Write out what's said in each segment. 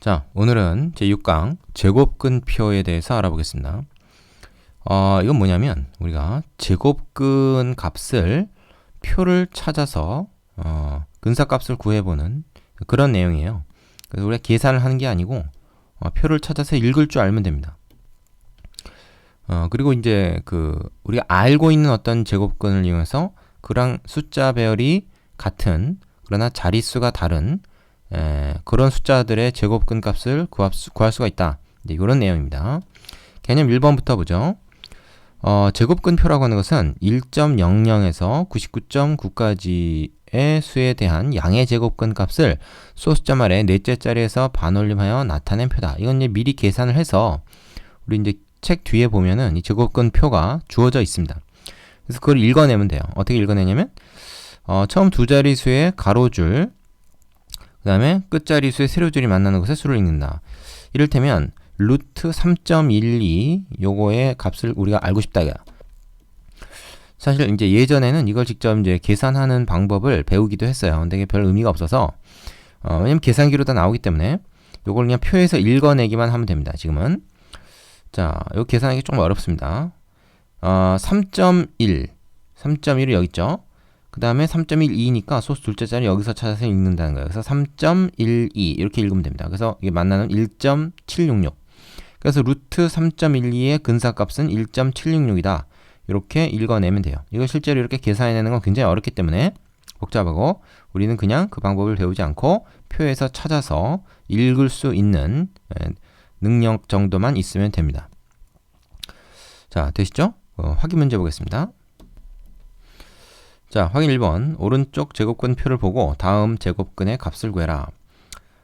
자, 오늘은 제6강 제곱근표에 대해서 알아보겠습니다. 어, 이건 뭐냐면 우리가 제곱근 값을 표를 찾아서 어, 근사값을 구해보는 그런 내용이에요. 그래서 우리가 계산을 하는 게 아니고 어, 표를 찾아서 읽을 줄 알면 됩니다. 어, 그리고 이제 그 우리가 알고 있는 어떤 제곱근을 이용해서 그랑 숫자 배열이 같은 그러나 자릿수가 다른 에, 그런 숫자들의 제곱근 값을 구할, 수, 구할 수가 있다. 네, 이런 내용입니다. 개념 1번부터 보죠. 어, 제곱근표라고 하는 것은 1.00에서 99.9까지의 수에 대한 양의 제곱근 값을 소수점 말에 넷째 자리에서 반올림하여 나타낸 표다. 이건 이제 미리 계산을 해서 우리 이제 책 뒤에 보면은 이 제곱근 표가 주어져 있습니다. 그래서 그걸 읽어내면 돼요. 어떻게 읽어내냐면 어, 처음 두 자리 수의 가로줄 그 다음에 끝자리 수의 세로 줄이 만나는 곳에 수를 읽는다. 이를테면 루트 3.12 요거의 값을 우리가 알고 싶다. 사실 이제 예전에는 이걸 직접 이제 계산하는 방법을 배우기도 했어요. 근데 이게 별 의미가 없어서 어, 왜냐면 계산기로 다 나오기 때문에 요걸 그냥 표에서 읽어내기만 하면 됩니다. 지금은 자, 요 계산하기 좀 어렵습니다. 어, 3.1 3.1이 여기 있죠. 그 다음에 3.12니까 소수 둘째 자리 여기서 찾아서 읽는다는 거예요. 그래서 3.12 이렇게 읽으면 됩니다. 그래서 이게 만나는 1.766 그래서 루트 3.12의 근사값은 1.766이다. 이렇게 읽어내면 돼요. 이거 실제로 이렇게 계산해내는 건 굉장히 어렵기 때문에 복잡하고 우리는 그냥 그 방법을 배우지 않고 표에서 찾아서 읽을 수 있는 예, 능력 정도만 있으면 됩니다. 자, 되시죠? 어, 확인 문제 보겠습니다. 자, 확인 1번. 오른쪽 제곱근 표를 보고 다음 제곱근의 값을 구해라.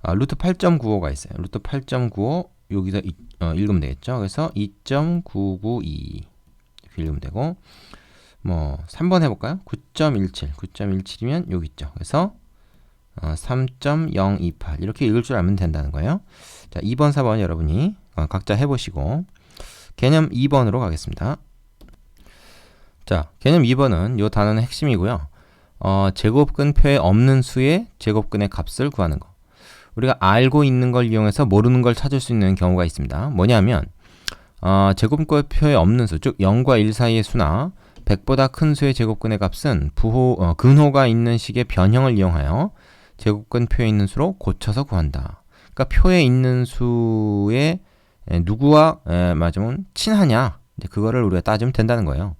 아, 루트 8.95가 있어요. 루트 8.95 여기서 이, 어, 읽으면 되겠죠. 그래서 2.992 이렇게 읽으면 되고 뭐 3번 해볼까요? 9.17 9.17이면 여기 있죠. 그래서 어, 3.028 이렇게 읽을 줄 알면 된다는 거예요. 자, 2번, 4번 여러분이 어, 각자 해보시고 개념 2번으로 가겠습니다. 자, 개념 2번은 이 단어는 핵심이고요. 어, 제곱근표에 없는 수의 제곱근의 값을 구하는 거. 우리가 알고 있는 걸 이용해서 모르는 걸 찾을 수 있는 경우가 있습니다. 뭐냐면 어, 제곱근표에 없는 수, 즉 0과 1 사이의 수나 100보다 큰 수의 제곱근의 값은 부호, 어, 근호가 있는 식의 변형을 이용하여 제곱근표에 있는 수로 고쳐서 구한다. 그러니까 표에 있는 수의 에, 누구와 에, 맞으면 친하냐 그거를 우리가 따지면 된다는 거예요.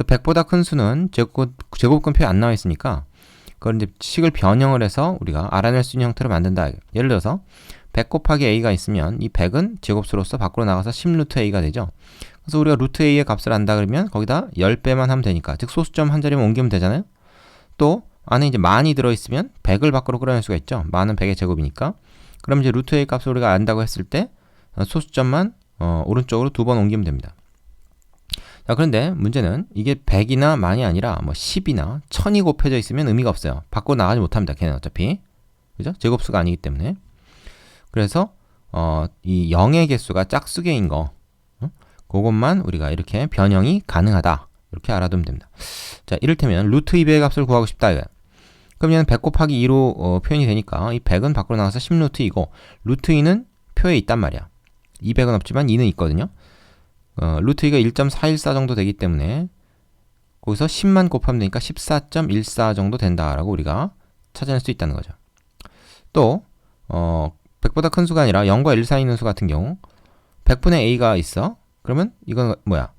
그래서 100보다 큰 수는 제곱, 제곱근표에 안 나와 있으니까 그걸 이제 식을 변형을 해서 우리가 알아낼 수 있는 형태로 만든다. 예를 들어서 100 곱하기 a가 있으면 이 100은 제곱수로서 밖으로 나가서 10루트 a가 되죠. 그래서 우리가 루트 a의 값을 안다 그러면 거기다 10배만 하면 되니까 즉 소수점 한 자리만 옮기면 되잖아요. 또 안에 이제 만이 들어있으면 100을 밖으로 끌어낼 수가 있죠. 만은 100의 제곱이니까. 그럼 이제 루트 a 값을 우리가 안다고 했을 때 소수점만 어, 오른쪽으로 두 번 옮기면 됩니다. 자, 그런데 문제는 이게 100이나 만이 아니라 뭐 10이나 1000이 곱해져 있으면 의미가 없어요. 밖으로 나가지 못합니다. 걔는 어차피. 그죠? 제곱수가 아니기 때문에. 그래서 어, 이 0의 개수가 짝수개인 거. 어? 그것만 우리가 이렇게 변형이 가능하다. 이렇게 알아두면 됩니다. 자, 이를테면 루트 200의 값을 구하고 싶다. 그럼 얘는 100 곱하기 2로 어, 표현이 되니까 이 100은 밖으로 나가서 10루트 2고 루트 2는 표에 있단 말이야. 200은 없지만 2는 있거든요. 어, 루트 2가 1.414 정도 되기 때문에 거기서 10만 곱하면 되니까 14.14 정도 된다라고 우리가 찾아낼 수 있다는 거죠. 또 어, 100보다 큰 수가 아니라 0과 1 사이 있는 수 같은 경우 100분의 a가 있어. 그러면 이건 뭐야?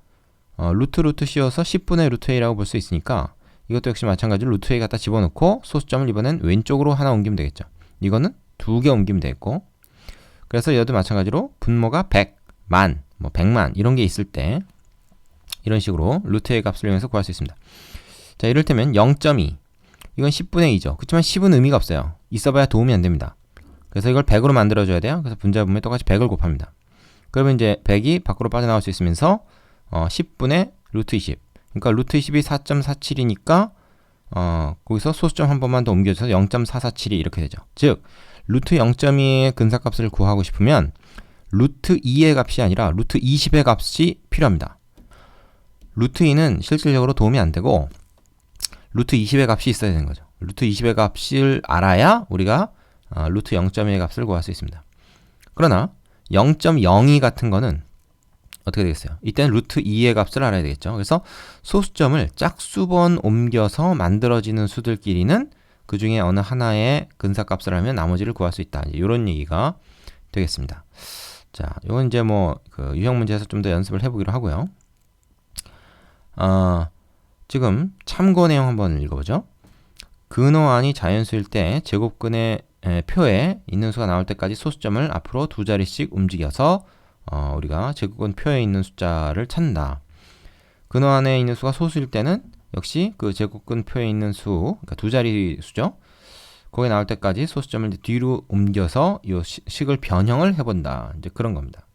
어, 루트 루트 씌워서 10분의 루트 a라고 볼 수 있으니까 이것도 역시 마찬가지로 루트 a 갖다 집어넣고 소수점을 이번엔 왼쪽으로 하나 옮기면 되겠죠. 이거는 두 개 옮기면 되겠고 그래서 여도 마찬가지로 분모가 100, 만, 뭐 100만 이런 게 있을 때 이런 식으로 루트의 값을 이용해서 구할 수 있습니다. 자, 이를테면 0.2 이건 10분의 2죠. 그렇지만 10은 의미가 없어요. 있어봐야 도움이 안 됩니다. 그래서 이걸 100으로 만들어줘야 돼요. 그래서 분자분모에 똑같이 100을 곱합니다. 그러면 이제 100이 밖으로 빠져나올 수 있으면서 어, 10분의 루트 20 그러니까 루트 20이 4.47이니까 어, 거기서 소수점 한 번만 더 옮겨줘서 0.447이 이렇게 되죠. 즉 루트 0.2의 근사값을 구하고 싶으면 루트 2의 값이 아니라 루트 20의 값이 필요합니다. 루트 2는 실질적으로 도움이 안 되고 루트 20의 값이 있어야 되는 거죠. 루트 20의 값을 알아야 우리가 어, 루트 0.2의 값을 구할 수 있습니다. 그러나 0.02 같은 거는 어떻게 되겠어요? 이때는 루트 2의 값을 알아야 되겠죠. 그래서 소수점을 짝수번 옮겨서 만들어지는 수들끼리는 그 중에 어느 하나의 근사값을 하면 나머지를 구할 수 있다. 이런 얘기가 되겠습니다. 자, 이건 이제 뭐 그 유형 문제에서 좀 더 연습을 해보기로 하고요. 어, 지금 참고 내용 한번 읽어보죠. 근호안이 자연수일 때 제곱근의 에, 표에 있는 수가 나올 때까지 소수점을 앞으로 두 자리씩 움직여서 어, 우리가 제곱근 표에 있는 숫자를 찾는다. 근호 안에 있는 수가 소수일 때는 역시 그 제곱근 표에 있는 수, 그러니까 두 자리 수죠. 거기 나올 때까지 소수점을 뒤로 옮겨서 이 식을 변형을 해본다. 이제 그런 겁니다.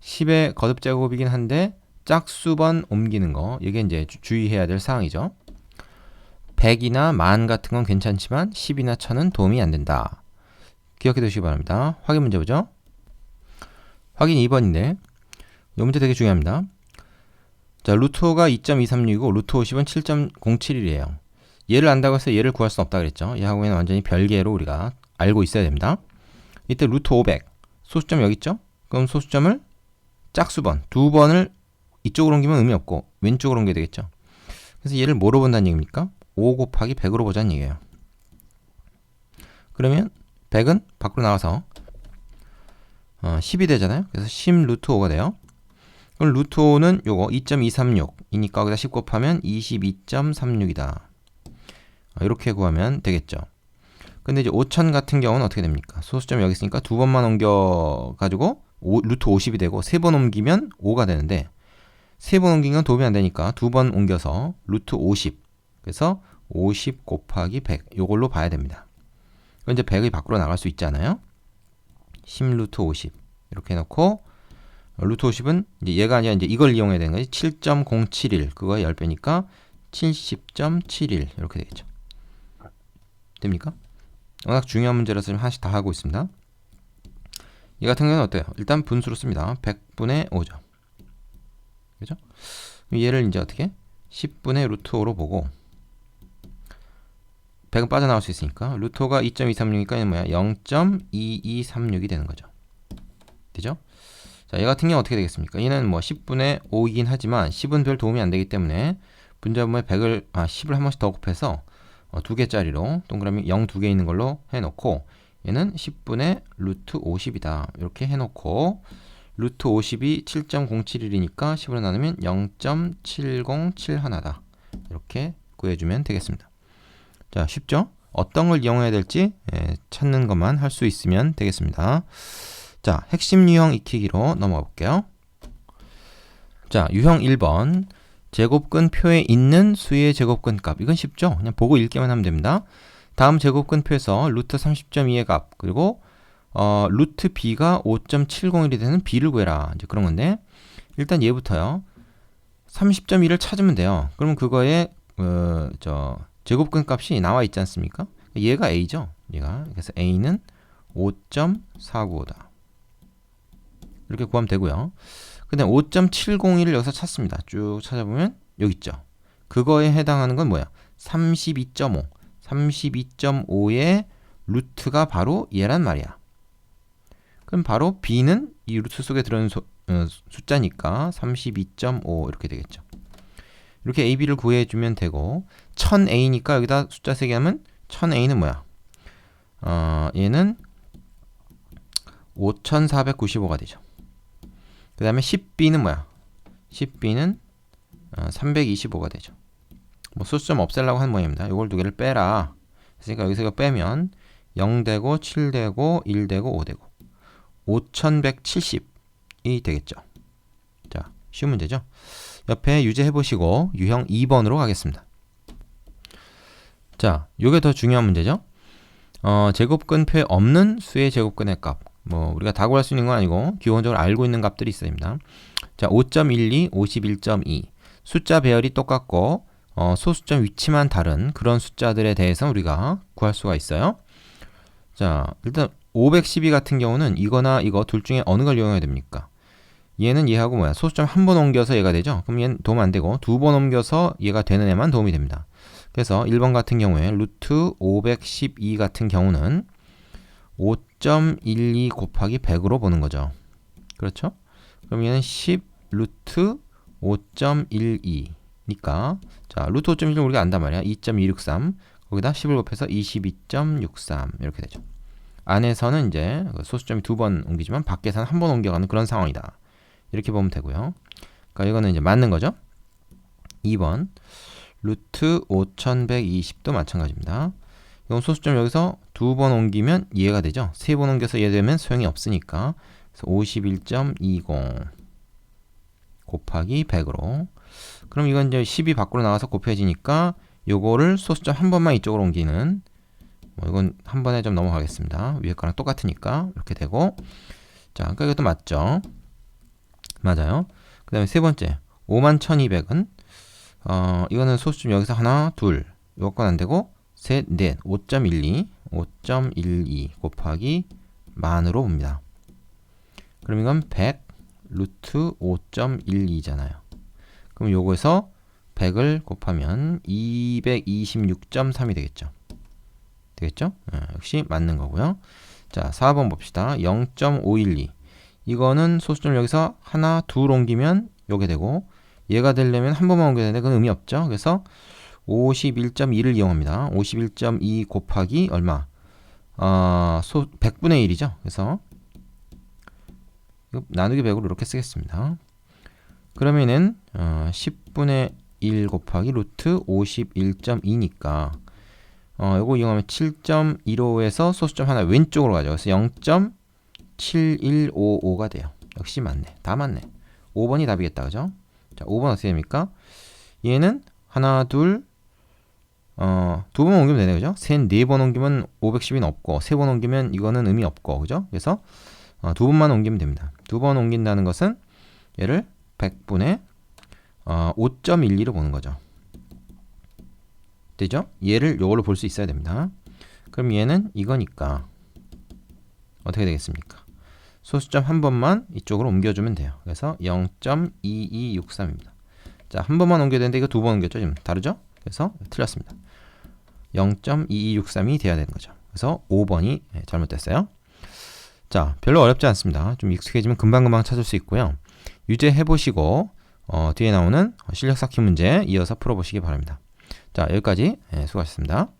10의 거듭 제곱이긴 한데 짝수번 옮기는 거 이게 이제 주의해야 될 사항이죠. 100이나 만 같은 건 괜찮지만 10이나 1000은 도움이 안 된다. 기억해 두시기 바랍니다. 확인 문제 보죠. 확인 2번인데 이 문제 되게 중요합니다. 자, 루트 5가 2.236이고 루트 50은 7.071이에요. 얘를 안다고 해서 얘를 구할 수 없다 그랬죠. 얘하고는 완전히 별개로 우리가 알고 있어야 됩니다. 이때 루트 500 소수점 여기 있죠? 그럼 소수점을 짝수번 두 번을 이쪽으로 옮기면 의미 없고 왼쪽으로 옮겨야 되겠죠. 그래서 얘를 뭐로 본다는 얘기입니까? 5 곱하기 100으로 보자는 얘기예요. 그러면 100은 밖으로 나와서 어, 10이 되잖아요. 그래서 10 루트 5가 돼요. 그럼 루트 5는 요거 2.236이니까 거기다 10 곱하면 22.36이다. 이렇게 구하면 되겠죠. 근데 이제 5천 같은 경우는 어떻게 됩니까? 소수점 여기 있으니까 두 번만 옮겨 가지고 루트 50이 되고 세 번 옮기면 5가 되는데 세 번 옮기면 도움이 안 되니까 두 번 옮겨서 루트 50 그래서 50 곱하기 100 요걸로 봐야 됩니다. 이제 100이 밖으로 나갈 수 있잖아요. 10 루트 50 이렇게 해놓고 루트 50은 이제 얘가 아니라 이제 이걸 이용해야 되는 거지 7.071 그거의 10배니까 70.71 이렇게 되겠죠. 됩니까? 워낙 중요한 문제라서 지금 하나씩 다 하고 있습니다. 이 같은 경우는 어때요? 일단 분수로 씁니다. 100분의 5죠. 그죠? 얘를 이제 어떻게? 10분의 루트 5로 보고 100은 빠져나올 수 있으니까 루트 5가 2.236이니까 얘는 뭐야? 0.2236이 되는 거죠. 되죠? 자, 얘 같은 경우 어떻게 되겠습니까? 얘는 뭐 10분의 5이긴 하지만 10은 별 도움이 안 되기 때문에 분자분모에 100을 아 10을 한 번씩 더 곱해서 어, 두 개짜리로 동그라미 0 두 개 있는 걸로 해놓고 얘는 10분의 루트 50이다. 이렇게 해놓고 루트 50이 7.071이니까 10으로 나누면 0.707하나다. 이렇게 구해주면 되겠습니다. 자 쉽죠? 어떤 걸 이용해야 될지 예, 찾는 것만 할 수 있으면 되겠습니다. 자 핵심 유형 익히기로 넘어가 볼게요. 자 유형 1번 제곱근 표에 있는 수의 제곱근 값. 이건 쉽죠? 그냥 보고 읽기만 하면 됩니다. 다음 제곱근 표에서 루트 30.2의 값 그리고 어, 루트 b가 5.701이 되는 b를 구해라. 이제 그런 건데 일단 얘부터요. 30.1을 찾으면 돼요. 그러면 그거에 어, 저 제곱근 값이 나와 있지 않습니까? 얘가 a죠. 얘가 그래서 a는 5.495다. 이렇게 구하면 되고요. 근데 5.701을 여기서 찾습니다. 쭉 찾아보면 여기 있죠. 그거에 해당하는 건 뭐야? 32.5. 32.5의 루트가 바로 얘란 말이야. 그럼 바로 b는 이 루트 속에 들어있는 소, 어, 숫자니까 32.5 이렇게 되겠죠. 이렇게 ab를 구해주면 되고 1000a니까 여기다 숫자 3개 하면 1000a는 뭐야? 어, 얘는 5495가 되죠. 그 다음에 10b는 뭐야? 10b는 어, 325가 되죠. 뭐 수점 없애려고 한 모양입니다. 이걸 두 개를 빼라. 그러니까 여기서 이거 빼면 0 되고 7 되고 1 되고 5 되고 5170이 되겠죠. 자, 쉬운 문제죠. 옆에 유지해 보시고 유형 2번으로 가겠습니다. 자, 요게 더 중요한 문제죠. 어, 제곱근표에 없는 수의 제곱근의 값. 뭐 우리가 다 구할 수 있는 건 아니고 기본적으로 알고 있는 값들이 있습니다. 자, 5.12, 51.2 숫자 배열이 똑같고 어, 소수점 위치만 다른 그런 숫자들에 대해서 우리가 구할 수가 있어요. 자, 일단 512 같은 경우는 이거나 이거 둘 중에 어느 걸 이용해야 됩니까? 얘는 얘하고 뭐야? 소수점 한 번 옮겨서 얘가 되죠? 그럼 얘는 도움 안 되고 두 번 옮겨서 얘가 되는 애만 도움이 됩니다. 그래서 1번 같은 경우에 루트 512 같은 경우는 5.12 곱하기 100으로 보는 거죠. 그렇죠? 얘는 10 루트 5.12니까 자 루트 5.12는 우리가 안단 말이야. 2.263 거기다 10을 곱해서 22.63 이렇게 되죠. 안에서는 이제 그 소수점이 두 번 옮기지만 밖에서는 한 번 옮겨가는 그런 상황이다. 이렇게 보면 되고요. 그러니까 이거는 이제 맞는 거죠. 2번 루트 5120도 마찬가지입니다. 이건 소수점 여기서 두 번 옮기면 이해가 되죠. 세 번 옮겨서 이해되면 소용이 없으니까 51.20 곱하기 100으로 그럼 이건 이제 10이 밖으로 나와서 곱해지니까 요거를 소수점 한 번만 이쪽으로 옮기는 뭐 이건 한 번에 좀 넘어가겠습니다. 위에 거랑 똑같으니까 이렇게 되고 자, 그러니까 이것도 맞죠. 맞아요. 그 다음에 세 번째 51,200은 어, 이거는 소수점 여기서 하나, 둘 요건 안 되고 셋, 넷 5.12 5.12 곱하기 만으로 봅니다. 그럼 이건 100 루트 5.12잖아요. 그럼 요거에서 100을 곱하면 226.3이 되겠죠. 되겠죠? 네, 역시 맞는 거고요. 자, 4번 봅시다. 0.512. 이거는 소수점 여기서 하나, 둘 옮기면 요게 되고 얘가 되려면 한 번만 옮겨야 되는데 그건 의미 없죠. 그래서 51.2를 이용합니다. 51.2 곱하기 얼마? 어, 소, 100분의 1이죠. 그래서 나누기 100으로 이렇게 쓰겠습니다. 그러면은 어, 10분의 1 곱하기 루트 51.2니까 어, 요거 이용하면 7.15에서 소수점 하나 왼쪽으로 가죠. 그래서 0.7155가 돼요. 역시 맞네. 다 맞네. 5번이 답이겠다. 그죠? 자, 5번 어떻게 됩니까? 얘는 하나, 둘, 어, 두 번 옮기면 되네. 그죠? 셋, 네번 옮기면 510이 없고, 세 번 옮기면 이거는 의미 없고, 그죠? 그래서 어, 두 번만 옮기면 됩니다. 두 번 옮긴다는 것은 얘를 100분의 어, 5.12로 보는 거죠. 되죠? 얘를 요걸로 볼 수 있어야 됩니다. 그럼 얘는 이거니까 어떻게 되겠습니까? 소수점 한 번만 이쪽으로 옮겨주면 돼요. 그래서 0.2263입니다. 자, 한 번만 옮겨야 되는데 이거 두 번 옮겼죠? 지금 다르죠? 그래서 틀렸습니다. 0.2263이 돼야 되는 거죠. 그래서 5번이 잘못됐어요. 자, 별로 어렵지 않습니다. 좀 익숙해지면 금방금방 찾을 수 있고요. 유제 해 보시고 어, 뒤에 나오는 실력 쌓기 문제 이어서 풀어보시기 바랍니다. 자, 여기까지 수고하셨습니다.